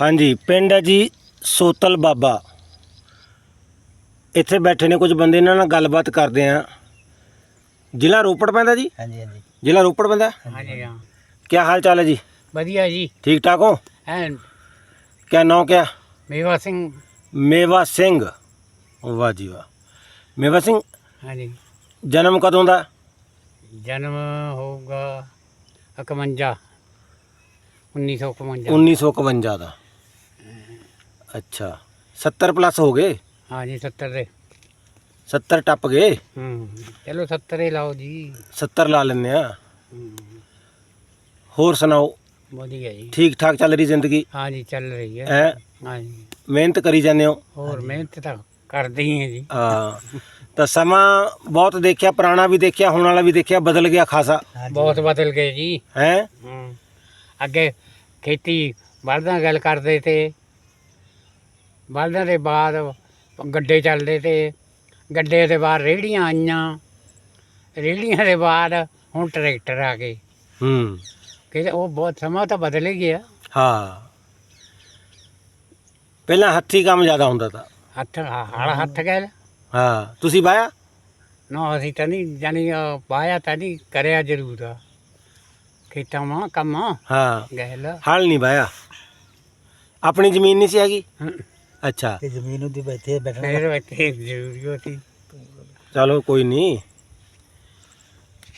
ਹਾਂਜੀ ਪਿੰਡ ਹੈ ਜੀ ਸੋਤਲ ਬਾਬਾ। ਇੱਥੇ ਬੈਠੇ ਨੇ ਕੁਝ ਬੰਦੇ ਇਹਨਾਂ ਨਾਲ ਗੱਲਬਾਤ ਕਰਦੇ ਆ ਜ਼ਿਲ੍ਹਾ ਰੋਪੜ ਪੈਂਦਾ ਜੀ? ਹਾਂਜੀ ਹਾਂਜੀ। ਜ਼ਿਲ੍ਹਾ ਰੋਪੜ ਪੈਂਦਾ? ਹਾਂਜੀ ਹਾਂ। ਕੀ ਹਾਲ ਚਾਲ ਹੈ ਜੀ? ਵਧੀਆ ਜੀ। ਠੀਕ ਠਾਕ ਹੋ? ਐਨ। ਕਿਆ ਨਾਂ ਕਿਆ? ਮੇਵਾ ਸਿੰਘ। ਮੇਵਾ ਸਿੰਘ। ਵਾਹ ਜੀ ਵਾਹ। ਮੇਵਾ ਸਿੰਘ ਹਾਂਜੀ। ਜਨਮ ਕਦੋਂ ਦਾ? ਜਨਮ ਹੋਊਗਾ 51 1951 1951 ਦਾ। ਅੱਛਾ 70 ਪਲੱਸ ਹੋ ਗਏ? ਹਾਂਜੀ 70 ਦੇ। 70 ਟੱਪ ਗਏ? ਹੂੰ ਚਲੋ 70 ਹੀ ਲਾਓ ਜੀ। 70 ਲਾ ਲੈਂਦੇ ਆ ਹੋਰ ਸੁਣਾਓ? ਵਧੀਆ ਜੀ। ਠੀਕ ਠਾਕ ਚੱਲ ਰਹੀ ਜ਼ਿੰਦਗੀ? ਹਾਂਜੀ ਚੱਲ ਰਹੀ ਹੈ। ਹੈ? ਹਾਂਜੀ। ਮਿਹਨਤ ਕਰੀ ਜਾਂਦੇ ਹੋ? ਹੋਰ ਮਿਹਨਤ ਤਾਂ ਕਰਦੇ ਹੀ ਹੈ ਜੀ। ਹਾਂ। ਤਾਂ ਸਮਾਂ ਬਹੁਤ ਦੇਖਿਆ ਪੁਰਾਣਾ ਵੀ ਦੇਖਿਆ ਹੁਣ ਵਾਲਾ ਵੀ ਦੇਖਿਆ ਬਦਲ ਗਿਆ ਖਾਸਾ। ਬਹੁਤ ਬਦਲ ਗਏ ਜੀ। ਹੈ? ਹੂੰ। ਅੱਗੇ ਖੇਤੀ ਬਲਦਾਂ ਗੱਲ ਕਰਦੇ ਤੇ ਬਲਦਾਂ ਦੇ ਬਾਅਦ ਗੱਡੇ ਚੱਲਦੇ ਤੇ ਗੱਡੇ ਦੇ ਬਾਅਦ ਰੇਹੜੀਆਂ ਆਈਆਂ। ਰੇਹੜੀਆਂ ਦੇ ਬਾਅਦ ਹੁਣ ਟਰੈਕਟਰ ਆ ਗਏ। ਹੂੰ। ਕਿ ਉਹ ਬਹੁਤ ਸਮਾਂ ਤਾਂ ਬਦਲ ਹੀ ਗਿਆ। ਹਾਂ। ਪਹਿਲਾਂ ਹੱਥੀ ਕੰਮ ਜ਼ਿਆਦਾ ਹੁੰਦਾ ਤਾਂ। ਹੱਥ ਹਲ ਹੱਥ ਗਏ ਹਾਂ। ਤੁਸੀਂ ਬਾਇਆ ਨਾ ਅਸੀਂ ਤਾਂ ਨਹੀਂ ਜਾਨੀ ਵਾਹਿਆ ਤਾਂ ਨਹੀਂ ਕਰਿਆ ਜ਼ਰੂਰ ਆ। ਖੇਤਾਂ ਮਾ ਕੰਮ। ਹਾਂ। ਗਹਿਲ। ਹਲ ਨਹੀਂ ਬਾਇਆ ਆਪਣੀ ਜ਼ਮੀਨ ਨਹੀਂ ਸੀ ਹੈਗੀ? ਅੱਛਾ। ਤੇ ਜ਼ਮੀਨ ਉੱਤੇ ਬੈਠੇ ਬੈਠਣਾ ਫਿਰ ਇੱਥੇ ਜ਼ਰੂਰੀ ਹੋਤੀ ਚਲੋ ਕੋਈ ਨਹੀਂ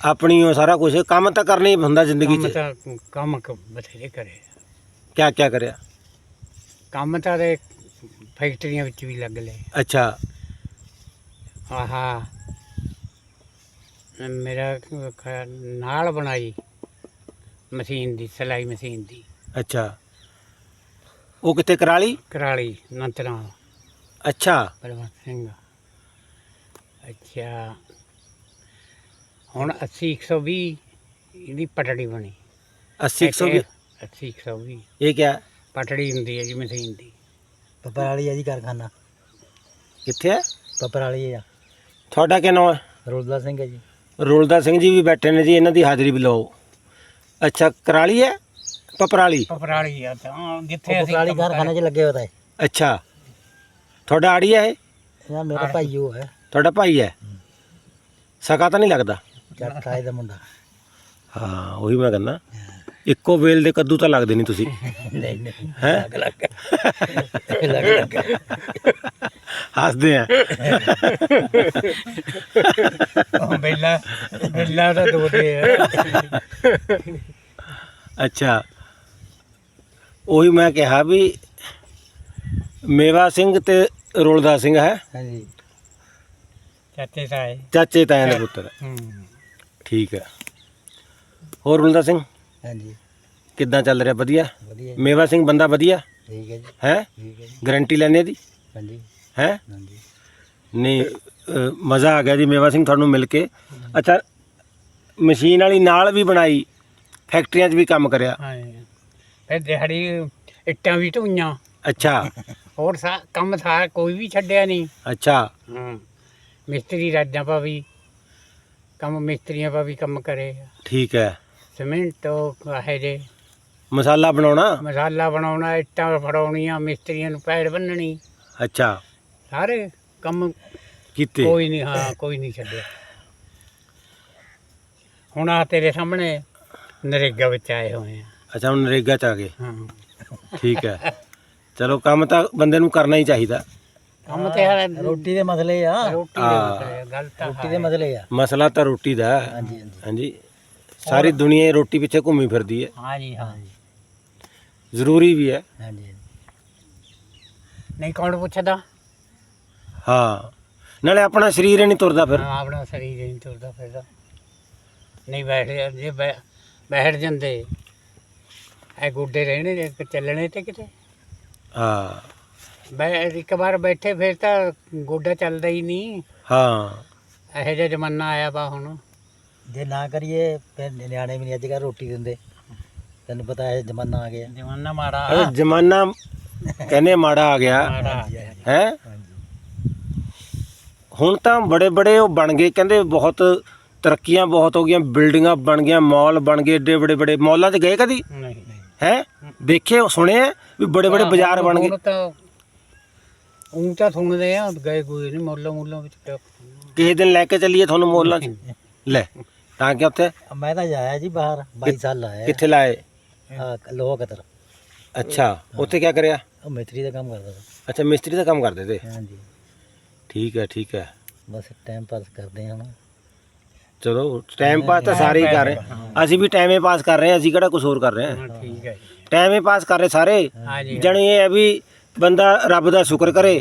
ਆਪਣੀ ਉਹ ਸਾਰਾ ਕੁਝ ਕੰਮ ਤਾਂ ਕਰਨਾ ਹੀ ਹੁੰਦਾ ਜ਼ਿੰਦਗੀ ਕੰਮ 'ਚ। ਤਾਂ ਕੰਮ ਕ- ਬਥੇਰੇ ਕਰੇ। ਕਿਆ ਕਿਆ ਕਰਿਆ? ਕੰਮ ਤਾਂ ਦੇ ਫੈਕਟਰੀਆਂ ਵਿੱਚ ਵੀ ਲੱਗ ਲਏ। ਅੱਛਾ। ਆਹਾ। ਮੇਰਾ ਖ- ਨਾਲ ਬਣਾਈ ਮਸ਼ੀਨ ਦੀ ਸਿਲਾਈ ਮਸ਼ੀਨ ਦੀ। ਅੱਛਾ। ਉਹ ਕਿੱਥੇ ਕਰਾਲੀ ਕਰਾਲੀ ਨੰਤਰਾ ਅੱਛਾ। ਬਲਵੰਤ ਸਿੰਘ। ਅੱਛਾ। ਹੁਣ 80 120 ਇਹਦੀ ਪਟੜੀ ਬਣੀ। 80 120 80 120 ਇਹ ਕਿਆ? ਪਟੜੀ ਹੁੰਦੀ ਹੈ ਜੀ ਮਸ਼ੀਨ ਦੀ। ਪਪਰ ਵਾਲੀ ਆ ਜੀ ਕਾਰਖਾਨਾ। ਕਿੱਥੇ ਹੈ? ਪਪਰ ਵਾਲੀ ਆ ਤੁਹਾਡਾ ਕੀ ਨਾਮ ਹੈ? ਰੋਲਦਾ ਸਿੰਘ ਹੈ ਜੀ। ਰੋਲਦਾ ਸਿੰਘ ਜੀ ਵੀ ਬੈਠੇ ਨੇ ਜੀ ਇਹਨਾਂ ਦੀ ਹਾਜ਼ਰੀ ਵੀ ਲਓ। ਅੱਛਾ ਕਰਾਲੀ ਹੈ? ਪਪਰਾਲੀ? ਪਪਰਾਲੀ ਆ ਤਾਂ ਜਿੱਥੇ ਅਸੀਂ ਕੰਮ ਕਾਰਖਾਨੇ 'ਚ ਲੱਗੇ ਹੋਤਾ ਹੈ ਅੱਛਾ। ਤੁਹਾਡਾ ਆੜੀ ਹੈ ਇਹ? ਮੇਰਾ ਭਾਈ ਉਹ ਹੈ। ਤੁਹਾਡਾ ਭਾਈ ਹੈ? ਸਕਾ ਤਾਂ ਨਹੀਂ ਲੱਗਦਾ? ਜੱਟ ਰਾਏ ਦਾ ਮੁੰਡਾ। ਹਾਂ ਉਹੀ ਮੈਂ ਕਹਿੰਦਾ। ਇੱਕੋ ਵੇਲ ਦੇ ਕੱਦੂ ਤਾਂ ਲੱਗਦੇ ਨਹੀਂ ਤੁਸੀਂ। ਨਹੀਂ ਨਹੀਂ। ਹੈ? ਲੱਗ ਲੱਗ। ਲੱਗ ਹੱਸਦੇ ਆ। ਉਹ ਬੇਲਾ ਬੇਲਾ ਦੋ ਦੇ ਆ। ਅੱਛਾ। ਉਹੀ ਮੈਂ ਕਿਹਾ ਵੀ ਮੇਵਾ ਸਿੰਘ ਤੇ ਰੋਲਦਾ ਸਿੰਘ ਹੈ। ਹਾਂਜੀ। ਚਾਚੇ ਸਾਏ ਚਾਚੇ ਤਾਇਆਂ ਦੇ ਪੁੱਤਰ। ਹੂੰ। ਠੀਕ ਹੈ। ਹੋਰ ਰੋਲਦਾ ਸਿੰਘ? ਹਾਂਜੀ। ਕਿੱਦਾਂ ਚੱਲ ਰਿਹਾ? ਵਧੀਆ? ਵਧੀਆ ਮੇਵਾ ਸਿੰਘ ਬੰਦਾ ਵਧੀਆ? ਠੀਕ ਹੈ ਜੀ। ਹੈ? ਠੀਕ ਹੈ ਜੀ। ਗਾਰੰਟੀ ਲੈਣੇ ਦੀ? ਹਾਂਜੀ। ਹੈ? ਹਾਂਜੀ। ਨਹੀਂ ਅ, ਮਜ਼ਾ ਆ ਗਿਆ ਜੀ ਮੇਵਾ ਸਿੰਘ ਤੁਹਾਨੂੰ ਮਿਲ ਕੇ। ਅੱਛਾ ਮਸ਼ੀਨ ਵਾਲੀ ਨਾਲ ਵੀ ਬਣਾਈ ਫੈਕਟਰੀਆਂ 'ਚ ਵੀ ਕੰਮ ਕਰਿਆ। ਫਿਰ ਦਿਹਾੜੀ ਇੱਟਾਂ ਵੀ ਢੋਈਆਂ ਅੱਛਾ। ਹੋਰ ਸਾ ਕੰਮ ਥਾ ਕੋਈ ਵੀ ਛੱਡਿਆ ਨਹੀਂ ਅੱਛਾ। ਹਾਂ। ਮਿਸਤਰੀ ਰਾਜਾਂ ਪਾ ਵੀ ਕੰਮ ਮਿਸਤਰੀਆਂ ਪਾ ਵੀ ਕੰਮ ਕਰੇ। ਠੀਕ ਹੈ ਸਿਮੈਂਟ ਉਹ ਹੈ ਜੇ ਮਸਾਲਾ ਬਣਾਉਣਾ? ਮਸਾਲਾ ਬਣਾਉਣਾ ਇੱਟਾਂ ਫੜਾਉਣੀਆਂ ਮਿਸਤਰੀਆਂ ਨੂੰ ਪੈੜ ਬੰਨਣੀ ਅੱਛਾ। ਸਾਰੇ ਕੰਮ ਕੀਤੇ। ਕੋਈ ਨਹੀਂ ਹਾਂ ਕੋਈ ਨਹੀਂ ਛੱਡਿਆ। ਹੁਣ ਆ ਤੇਰੇ ਸਾਹਮਣੇ ਨਰੇਗਾ ਵਿੱਚ ਆਏ ਹੋਏ ਆ। ਅੱਛਾ ਹੁਣ ਨਰੇਗਾ 'ਚ ਆ ਗਏ। ਹਾਂ। ਠੀਕ ਹੈ। ਚਲੋ ਕੰਮ ਤਾਂ ਬੰਦੇ ਨੂੰ ਕਰਨਾ ਹੀ ਚਾਹੀਦਾ। ਕੰਮ ਤੇ ਯਾਰ ਰੋਟੀ ਦੇ ਮਸਲੇ ਆ। ਰੋਟੀ ਦੇ ਹਾਂ। ਮਸਲੇ, ਗੱਲ ਤਾਂ ਰੋਟੀ ਦੇ ਹੈ। ਮਸਲੇ ਆ। ਮਸਲਾ ਤਾਂ ਰੋਟੀ ਦਾ ਹੈ। ਹਾਂਜੀ ਹਾਂਜੀ। ਹਾਂਜੀ। ਸਾਰੀ ਦੁਨੀਆ ਹੀ ਰੋਟੀ ਪਿੱਛੇ ਘੁੰਮੀ ਫਿਰਦੀ ਹੈ। ਹਾਂ ਹਾਂ। ਜ਼ਰੂਰੀ ਵੀ ਹੈ। ਹਾਂਜੀ। ਨਹੀਂ ਕੌਣ ਪੁੱਛਦਾ? ਹਾਂ। ਨਾਲੇ ਆਪਣਾ ਸਰੀਰ ਹੀ ਨਹੀਂ ਤੁਰਦਾ ਫਿਰ। ਹਾਂ, ਆਪਣਾ ਸਰੀਰ ਹੀ ਨਹੀਂ ਤੁਰਦਾ ਫਿਰਦਾ। ਨਹੀਂ ਬੈਠ ਜੇ ਬੈ- ਬੈਠ ਜਾਂਦੇ ਐ ਗੋਡੇ ਰਹਿਣੇ ਜੇ ਕਿ ਚੱਲਣੇ ਤੇ ਕਿਤੇ? ਹਾਂ। ਬੈ ਇੱਕ ਵਾਰ ਬੈਠੇ ਫਿਰ ਤਾਂ ਗੋਡਾ ਚੱਲਦਾ ਹੀ ਨਹੀਂ। ਹਾਂ। ਇਹੋ ਜਿਹਾ ਜ਼ਮਾਨਾ ਆਇਆ ਵਾ ਹੁਣ। ਜੇ ਨਾ ਕਰੀਏ ਫਿਰ ਨਿਆਣੇ ਵੀ ਨਹੀਂ ਅੱਜ ਕੱਲ੍ਹ ਰੋਟੀ ਦਿੰਦੇ। ਤੈਨੂੰ ਪਤਾ ਹੈ ਜ਼ਮਾਨਾ ਆ ਗਿਆ। ਜ਼ਮਾਨਾ ਮਾੜਾ। ਅਰੇ ਜ਼ਮਾਨਾ ਕਹਿੰਦੇ ਮਾੜਾ ਆ ਗਿਆ। ਮਾੜਾ ਆ ਗਿਆ। ਹੈ? ਹੁਣ ਤਾਂ ਬੜੇ ਬੜੇ ਉਹ ਬਣ ਗਏ ਕਹਿੰਦੇ ਬਹੁਤ ਤਰੱਕੀਆਂ ਬਹੁਤ ਹੋ ਗਈਆਂ ਬਿਲਡਿੰਗਾਂ ਬਣ ਗਈਆਂ ਮਾਲ ਬਣ ਗਏ ਏਡੇ ਬੜੇ ਬੜੇ। ਮਾਲਾਂ 'ਚ ਗਏ ਕਦੀ? ਨਹੀਂ। ਹੈ? ਦੇਖੇ ਸੁਣੇ ਆ ਵੀ ਬੜੇ ਬੜੇ ਬਾਜ਼ਾਰ ਬਣ ਗਏ? ਉਹ ਤਾਂ ਸੁਣਦੇ ਆ ਗਏ ਕੋਈ ਨਹੀਂ ਮੁੱਲਾਂ ਮੁੱਲਾਂ ਵਿੱਚ ਕਿਸੇ ਦਿਨ ਲੈ ਕੇ ਚੱਲੀਏ ਤੁਹਾਨੂੰ ਮੋਲਾਂ 'ਚ? ਲੈ ਤਾਂ ਕਿ ਉੱਥੇ ਮੈਂ ਤਾਂ ਜਾਇਆ ਜੀ ਬਾਹਰ 22 ਸਾਲ ਲਾਇਆ। ਕਿੱਥੇ ਲਾਏ? ਆ ਲੋਹਾ ਕਤਰ। ਅੱਛਾ ਉੱਥੇ ਕੀ ਕਰਿਆ? ਉਹ ਮਿਸਤਰੀ ਦਾ ਕੰਮ ਕਰਦਾ ਸੀ। ਅੱਛਾ ਮਿਸਤਰੀ ਦਾ ਕੰਮ ਕਰਦੇ ਤੇ? ਹਾਂਜੀ। ਠੀਕ ਹੈ ਠੀਕ ਹੈ। ਬਸ ਟਾਈਮ ਪਾਸ ਕਰਦੇ ਹਾਂ ਹੁਣ। ਚਲੋ ਟਾਈਮ ਪਾਸ ਤਾਂ ਸਾਰੇ ਹੀ ਕਰ ਰਹੇ। ਅਸੀਂ ਵੀ ਟਾਈਮੇ ਪਾਸ ਕਰ ਰਹੇ ਹਾਂ ਅਸੀਂ ਕਿਹੜਾ ਕੁਝ ਹੋਰ ਕਰ ਰਹੇ ਹਾਂ? ਠੀਕ ਟਾਈਮੇ ਪਾਸ ਕਰ ਰਹੇ ਸਾਰੇ। ਜਣੀ ਇਹ ਹੈ ਵੀ ਬੰਦਾ ਰੱਬ ਦਾ ਸ਼ੁਕਰ ਕਰੇ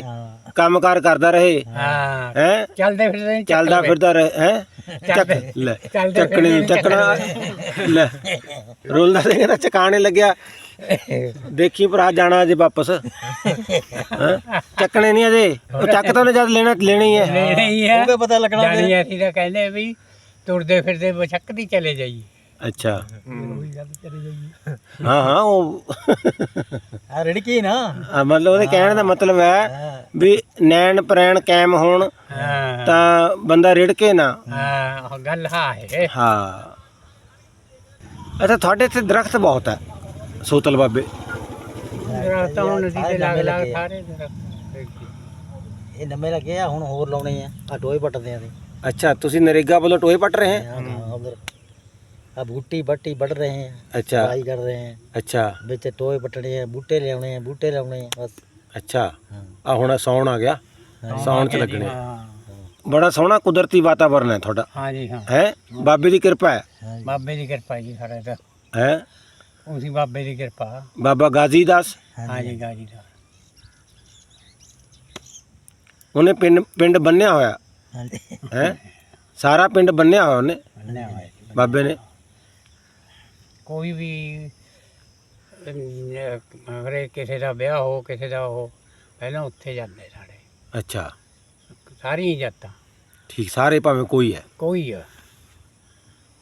ਕੰਮਕਾਰ ਕਰਦਾ ਰਹੇ। ਹਾਂ। ਹੈ? ਚੱਲਦੇ ਫਿਰਦੇ ਚੱਲਦਾ ਫਿਰਦਾ ਰਹੇ ਹੈ? ਚੱਕ ਲੈ ਚੱਕਣੀ ਚੱਕਣਾ ਲੈ ਰੋਲਦਾ ਤੇ ਕਹਿੰਦਾ ਚਕਾਣੇ ਲੱਗਿਆ। ਦੇਖੀ ਭਰਾ ਜਾਣਾ ਅਜੇ ਵਾਪਸ। ਹੈਂ? ਚੱਕਣੇ ਨਹੀਂ ਅਜੇ। ਉਹ ਚੱਕ ਤਾਂ ਉਹਨੇ ਜਦ ਲੈਣਾ ਲੈਣਾ ਹੀ ਹੈ। ਲੈਣੇ ਹੀ ਉਹਦੇ ਪਤਾ ਲੱਗਣਾ। ਜਾਣੀ ਅਸੀਂ ਤਾਂ ਕਹਿੰਦੇ ਵੀ ਤੁਰਦੇ ਫਿਰਦੇ ਬਸ਼ੱਕਤੀ ਚਲੇ ਜਾਈਏ ਅੱਛਾ। ਹਾਂ। ਹਾਂ ਉਹ ਆ ਰੜਕੀ ਨਾ। ਆ, ਮਤਲਬ ਉਹਦੇ ਕਹਿਣ ਦਾ ਮਤਲਬ ਹੈ ਵੀ ਨੈਣ ਪ੍ਰੈਣ ਕਾਇਮ ਹੋਣ ਹਾਂ। ਤਾਂ ਬੰਦਾ ਰਿੜਕੇ ਨਾ। ਹਾਂ ਉਹ ਗੱਲ ਹਾਂ ਹੈ। ਹਾਂ। ਅੱਛਾ ਤੁਹਾਡੇ ਇੱਥੇ ਦਰਖਤ ਬਹੁਤ ਹੈ ਸੋਤਲ ਬਾਬੇ। ਦਰਖਤ ਹੁਣ ਨਦੀ ਸਾਰੇ ਤੇ ਲੱਗ ਨਵੇਂ ਲੱਗ ਲੱਗੇ ਆ। ਸਾਰੇ ਦਰਖਤ। ਇਹ ਨਵੇਂ ਲੱਗੇ ਆ ਹੁਣ ਹੋਰ ਲਾਉਣੇ ਆ। ਆ ਟੋਏ ਪੱਟਦੇ ਆ ਤੇ ਅੱਛਾ ਤੁਸੀਂ ਨਰੇਗਾ ਵੱਲੋਂ ਟੋਏ ਪੱਟ ਰਹੇ ਹੈ ਹਾਂ। ਉਧਰ। ਆ ਬੂਟੀ ਬੱਟੀ ਵੱਢ ਰਹੇ ਆ ਅੱਛਾ। ਸਫ਼ਾਈ ਕਰ ਰਹੇ ਆ ਅੱਛਾ। ਵਿੱਚ ਟੋਏ ਪੱਟਣੇ ਆ ਬੂਟੇ ਲਿਆਉਣੇ ਆ ਬੂਟੇ ਲਾਉਣੇ ਆ ਬਸ। ਅੱਛਾ। ਹਾਂ। ਆ ਹੁਣ ਸੌਣ ਆ ਗਿਆ। ਸੌਣ ਚ ਲੱਗਣੇ ਬੜਾ ਸੋਹਣਾ ਕੁਦਰਤੀ ਵਾਤਾਵਰਨ ਹੈ ਤੁਹਾਡਾ। ਹਾਂ ਜੀ ਹਾਂ। ਹੈ? ਬਾਬੇ ਦੀ ਕਿਰਪਾ ਹੈ। ਹਾਂ ਜੀ। ਬਾਬੇ ਦੀ ਕਿਰਪਾ ਜੀ ਸਾਡੇ ਤਾਂ। ਹੈ? ਉਸੇ ਬਾਬੇ ਦੀ ਕਿਰਪਾ। ਬਾਬਾ ਗਾਜ਼ੀ ਦਾਸ। ਹਾਂ ਜੀ ਗਾਜੀ ਦਾ ਉਹਨੇ ਪਿੰਡ ਪਿੰਡ ਬੰਨਿਆ ਹੋਇਆ। ਹਾਂਜੀ ਹੈ? ਸਾਰਾ ਪਿੰਡ ਬੰਨਿਆ ਹੋਇਆ ਉਹਨੇ। ਮੰਨਿਆ ਹੋਇਆ। ਬਾਬੇ ਨੇ। ਕੋਈ ਵੀ ਅਗਰੇ ਕਿਸੇ ਦਾ ਵਿਆਹ ਹੋ ਕਿਸੇ ਦਾ ਹੋ ਪਹਿਲਾਂ ਉੱਥੇ ਜਾਂਦੇ ਸਾਡੇ ਅੱਛਾ। ਸਾਰੀਆਂ ਜਾਤਾਂ। ਠੀਕ ਸਾਰੇ ਭਾਵੇਂ ਕੋਈ ਹੈ। ਕੋਈ ਆ।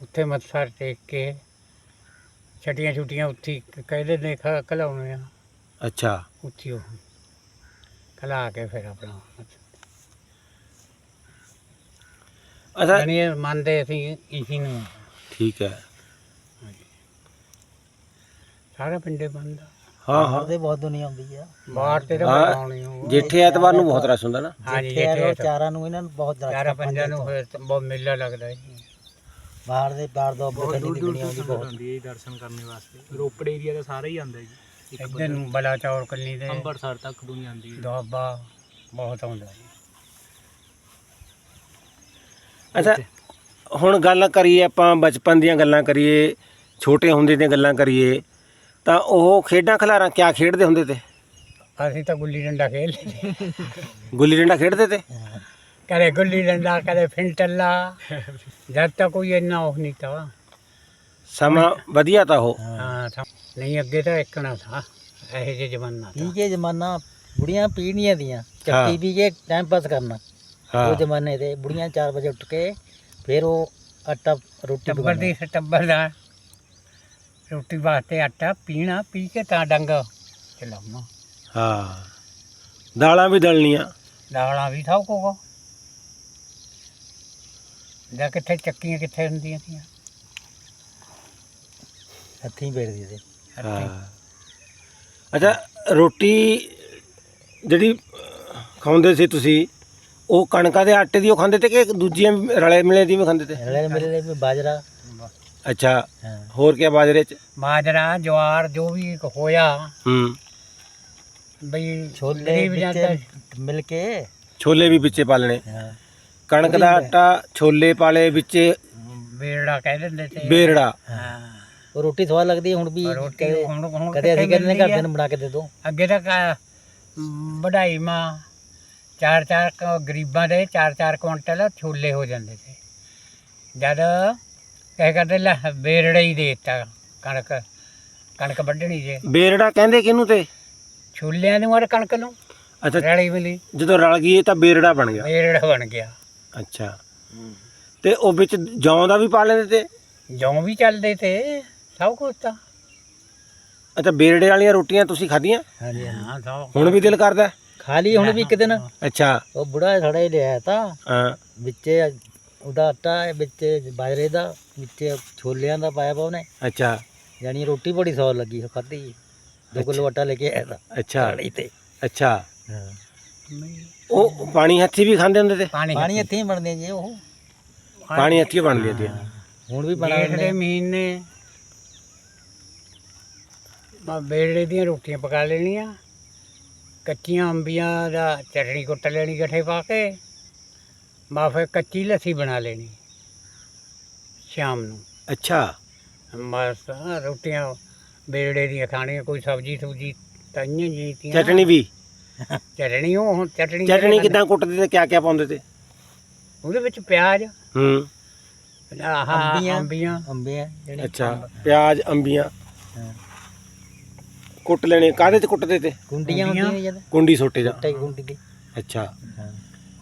ਉੱਥੇ ਮੱਥਾ ਟੇਕ ਕੇ ਛਟੀਆਂ ਛੁੱਟੀਆਂ ਉੱਥੇ ਕਹਿੰਦੇ ਨੇ ਖਲਾਉਣੇ ਆ। ਅੱਛਾ। ਉੱਥੇ ਉਹ ਖਲਾ ਕੇ ਫਿਰ ਆਪਣਾ ਅੱਛਾ। ਇਹ ਮੰਨਦੇ ਅਸੀਂ ਇਸੀ ਨੂੰ। ਠੀਕ ਹੈ। ਸਾਰਾ ਪਿੰਡੇ ਬੰਦਾ ਹਾਂ ਹਾਂ। ਦੇ ਬਹੁਤ ਦੁਨੀਆ ਆਉਂਦੀ ਆ। ਬਾਹਰ ਤੇ ਤਾਂ ਹਾਂ। ਬਣਾਉਣੀ ਹੋ ਜੇਠੇ ਐਤਵਾਰ ਨੂੰ ਬਹੁਤ ਰਸ਼ ਹੁੰਦਾ ਨਾ। ਹਾਂਜੀ ਜਿੱਥੇ ਜਿੱਥੇ ਚਾਰਾਂ ਨੂੰ ਇਹਨਾਂ ਨੂੰ ਬਹੁਤ ਚਾਰਾ ਪੰਜਾਂ ਨੂੰ ਫਿਰ ਤਾਂ ਬਹੁਤ ਮੇਲਾ ਲੱਗਦਾ ਹੈ ਬਾਹਰ ਦੇ ਬਾਹਰ ਤੋਂ ਅੱਗੇ ਦੀ ਦੁਨੀਆ ਆਉਂਦੀ ਬਹੁਤ। ਇਹ ਦਰਸ਼ਨ ਕਰਨ ਵਾਸਤੇ। ਰੋਪੜ ਏਰੀਆ ਦਾ ਸਾਰਾ ਹੀ ਆਉਂਦਾ ਜੀ। ਇੱਧਰ ਨੂੰ ਬਲਾ ਚੌਰ ਕੱਲੀ ਦੇ ਅੰਮ੍ਰਿਤਸਰ ਤੱਕ ਦੁਨੀਆ ਆਉਂਦੀ ਹੈ। ਦੁਆਬਾ ਬਹੁਤ ਆਉਂਦਾ ਜੀ। ਅੱਛਾ ਹੁਣ ਗੱਲ ਕਰੀਏ ਆਪਾਂ ਬਚਪਨ ਦੀਆਂ ਗੱਲਾਂ ਕਰੀਏ ਛੋਟੇ ਹੁੰਦੇ ਦੀਆਂ ਗੱਲਾਂ ਕਰੀਏ ਤਾਂ ਉਹ ਖੇਡਾਂ ਖਿਲਾਰਾਂ ਕਿਆ ਖੇਡਦੇ ਹੁੰਦੇ ਤੇ? ਅਸੀਂ ਤਾਂ ਗੁੱਲੀ ਡੰਡਾ ਖੇਡਦੇ ਗੁੱਲੀ ਡੰਡਾ ਖੇਡਦੇ ਤੇ? ਕਦੇ ਗੁੱਲੀ ਡੰਡਾ ਕਦੇ ਫਿੰਟੱਲਾ ਜਦ ਤੱਕ ਕੋਈ ਇੰਨਾ ਉਹ ਨਹੀਂ ਤਾ। ਸਮਾਂ ਵਧੀਆ ਤਾਂ ਉਹ। ਹਾਂ ਨਹੀਂ ਅੱਗੇ ਤਾਂ ਇੱਕਣਾ ਥਾ। ਇਹੋ ਜਿਹੇ ਜ਼ਮਾਨਾ ਠੀਕ ਹੈ ਜ਼ਮਾਨਾ ਬੁੜੀਆਂ ਪੀੜੀਆਂ ਦੀਆਂ। ਚੱਕੀ ਪੀ ਕੇ ਟਾਈਮ ਪਾਸ ਕਰਨਾ। ਉਹ ਜ਼ਮਾਨੇ ਦੇ ਬੁੜੀਆਂ 4 ਵਜੇ ਉੱਠ ਕੇ ਫਿਰ ਉਹ ਆਟਾ ਰੋਟੀ ਟੱਬਰ ਦੀ ਟੱਬਰ ਦਾ ਰੋਟੀ ਵਾਸਤੇ ਆਟਾ ਪੀਣਾ ਪੀ ਕੇ ਤਾਂ ਡੰਗ। ਚਲਾਉਣਾ ਹਾਂ। ਦਾਲਾਂ ਵੀ ਦਲਣੀਆਂ। ਦਾਲਾਂ ਵੀ ਸਭ ਕੋ ਜਾਂ ਕਿੱਥੇ ਚੱਕੀਆਂ ਕਿੱਥੇ ਹੁੰਦੀਆਂ ਸੀ ਹੱਥੀਂ ਬੈਠਦੀ ਸੀ। ਹਾਂ। ਅੱਛਾ ਰੋਟੀ ਜਿਹੜੀ ਖਾਉਂਦੇ ਸੀ ਤੁਸੀਂ ਉਹ ਕਣਕਾਂ ਦੇ ਆਟੇ ਦੀ ਉਹ ਖਾਂਦੇ ਤੇ ਕਿ ਦੂਜੀਆਂ ਵੀ ਰਲੇ ਮਿਲੇ ਦੀ ਵੀ ਖਾਂਦੇ ਤੇ? ਰਲੇ ਮਿਲੇ ਵੀ ਬਾਜਰਾ। ਅੱਛਾ ਹਾਂ। ਹੋਰ ਕੀ ਬਾਜਰੇ ਚ? ਬਾਜਰਾ ਜਵਾਰ ਜੋ ਵੀ ਹੋਇਆ ਹੂੰ। ਬਈ ਛੋਲੇ ਗਰੀਬ ਜਾਂਦਾ ਵਿੱਚ ਮਿਲ ਕੇ। ਛੋਲੇ ਵੀ ਵਿੱਚੇ ਪਾਲਣੇ। ਹਾਂ। ਕਣਕ ਦਾ ਆਟਾ ਛੋਲੇ ਪਾਲੇ ਵਿੱਚ ਬੇੜਾ ਕਹਿ ਦਿੰਦੇ ਤੇ। ਬੇਰੜਾ ਹਾਂ। ਉਹ ਰੋਟੀ ਸਵਾਦ ਲੱਗਦੀ ਹੈ ਹੁਣ ਵੀ ਰੋਟੀ ਕਦੇ ਹੁਣ ਹੁਣ ਕਦੇ ਅਸੀਂ ਕਿੱਥੇ ਕਹਿੰਦੇ ਨੇ ਮਿਲਦੀ ਘਰਦਿਆਂ ਆ? ਨੂੰ ਬਣਾ ਕੇ ਦੇ ਦਿਓ ਅੱਗੇ ਤਾਂ ਕਾ- ਵਢਾਈ ਮਾਂ। ਚਾਰ ਚਾਰ ਕ- ਗਰੀਬਾਂ ਦੇ ਚਾਰ ਚਾਰ ਕੁਇੰਟਲ ਛੋਲੇ ਹੋ ਜਾਂਦੇ ਸੀ। ਜਦ ਕਹਿ ਕਰਦੇ ਲੈ ਬੇਰੜਾ ਹੀ ਦੇ ਦਿੱਤਾ ਕਣਕ ਕਣਕ ਵੱਢਣੀ ਜੇ। ਬੇਰੜਾ ਕਹਿੰਦੇ ਕਿਹਨੂੰ ਤੇ? ਛੋਲਿਆਂ ਨੂੰ ਔਰ ਕਣਕ ਨੂੰ। ਅੱਛਾ ਰਲੀ ਮਿਲੀ। ਜਦੋਂ ਰਲ ਗਈ ਇਹ ਤਾਂ ਬੇਰੜਾ ਬਣ ਗਿਆ। ਬੇਰੜਾ ਬਣ ਗਿਆ। ਅੱਛਾ। ਤੇ ਉਹ ਵਿੱਚ ਜੌਂ ਦਾ ਵੀ ਪਾ ਲੈਂਦੇ ਤੇ? ਜੌਂ ਵੀ ਚੱਲਦੇ ਤੇ ਸਭ ਕੁਝ ਤਾਂ। ਅੱਛਾ ਬੇਰੜੇ ਵਾਲੀਆਂ ਰੋਟੀਆਂ ਤੁਸੀਂ ਖਾਧੀਆਂ? ਹਾਂਜੀ ਹਾਂ ਸਭ। ਹੁਣ ਵੀ ਦਿਲ ਕਰਦਾ? ਖਾ ਲਈ ਹੁਣ ਵੀ ਇੱਕ ਦਿਨ। ਅੱਛਾ। ਉਹ ਬੁੜਾ ਥੜਾ ਹੀ ਲਿਆਇਆ ਤਾਂ। ਹਾਂ। ਵਿੱਚੇ ਉਹਦਾ ਆਟਾ ਹੈ, ਵਿੱਚ ਬਾਜਰੇ ਦਾ ਵਿੱਚ ਛੋਲਿਆਂ ਦਾ ਪਾਇਆ ਪਾ ਉਹਨੇ। ਅੱਛਾ। ਯਾਨੀ ਰੋਟੀ ਬੜੀ ਸਵਾਦ ਲੱਗੀ ਖਾਧੀ। ਦੋ ਕਿਲੋ ਆਟਾ ਲੈ ਕੇ ਆਇਆ ਤਾਂ ਅੱਛਾ। ਢਾਣੀ ਤੇ। ਅੱਛਾ। ਹਾਂ। ਉਹ ਪਾਣੀ ਹੱਥੀ ਵੀ ਖਾਂਦੇ ਹੁੰਦੇ ਤੇ? ਪਾਣੀ ਪਾਣੀ ਇੱਥੇ ਹੀ ਬਣਦੇ ਜੀ ਉਹ। ਪਾਣੀ ਹੱਥੀ ਬਣ ਲਿਆ ਹੁਣ ਵੀ ਬਣਾ ਲੈਂਦੇ ਦੇ। ਮਹੀਨੇ। ਬਾ ਬੇੜੇ ਦੀਆਂ ਰੋਟੀਆਂ ਪਕਾ ਲੈਣੀਆਂ। ਕੱਚੀਆਂ ਅੰਬੀਆਂ ਦਾ ਚਟਣੀ ਕੁੱਟ ਲੈਣੀ ਗੱਠੇ ਪਾ ਕੇ ਫਿਰ ਕੱਚੀ ਲੱਸੀ ਬਣਾ ਲੈਣੀ ਸ਼ਾਮ ਨੂੰ। ਅੱਛਾ। ਆਹ ਰੋਟੀਆਂ ਬੇੜੇ ਦੀਆਂ ਖਾਣੀਆਂ ਕੋਈ ਸਬਜ਼ੀ ਸੁਬਜੀ ਤਾਈਆਂ ਜੀ ਤੀਆਂ ਚਟਣੀ ਵੀ? ਚਟਣੀ ਉਹ ਹੁਣ ਚਟਣੀ ਚਟਣੀ ਕਿਦਾਂ ਕੁੱਟਦੇ ਤੇ ਕਿਆ ਕਿਆ ਪਾਉਂਦੇ ਤੇ? ਉਹਦੇ ਵਿੱਚ ਪਿਆਜ਼। ਹੂੰ। ਆਹ ਅੰਬੀਆਂ। ਅੰਬੀਆਂ। ਅੰਬੇ ਆ ਜਿਹੜੇ ਅੱਛਾ ਪਿਆਜ਼ ਅੰਬੀਆਂ। ਹਾਂ। ਕੁੱਟ ਲੈਣੇ ਕਾਹਦੇ ਤੇ ਕੁੱਟਦੇ ਤੇ? ਕੁੰਡੀਆਂ। ਹੁੰਦੀਆਂ ਜਦ। ਕੁੰਡੀ ਸੋਟੇ ਜਾ ਟਾਈ ਕੁੰਡੀ ਦੀ। ਅੱਛਾ। ਹਾਂ।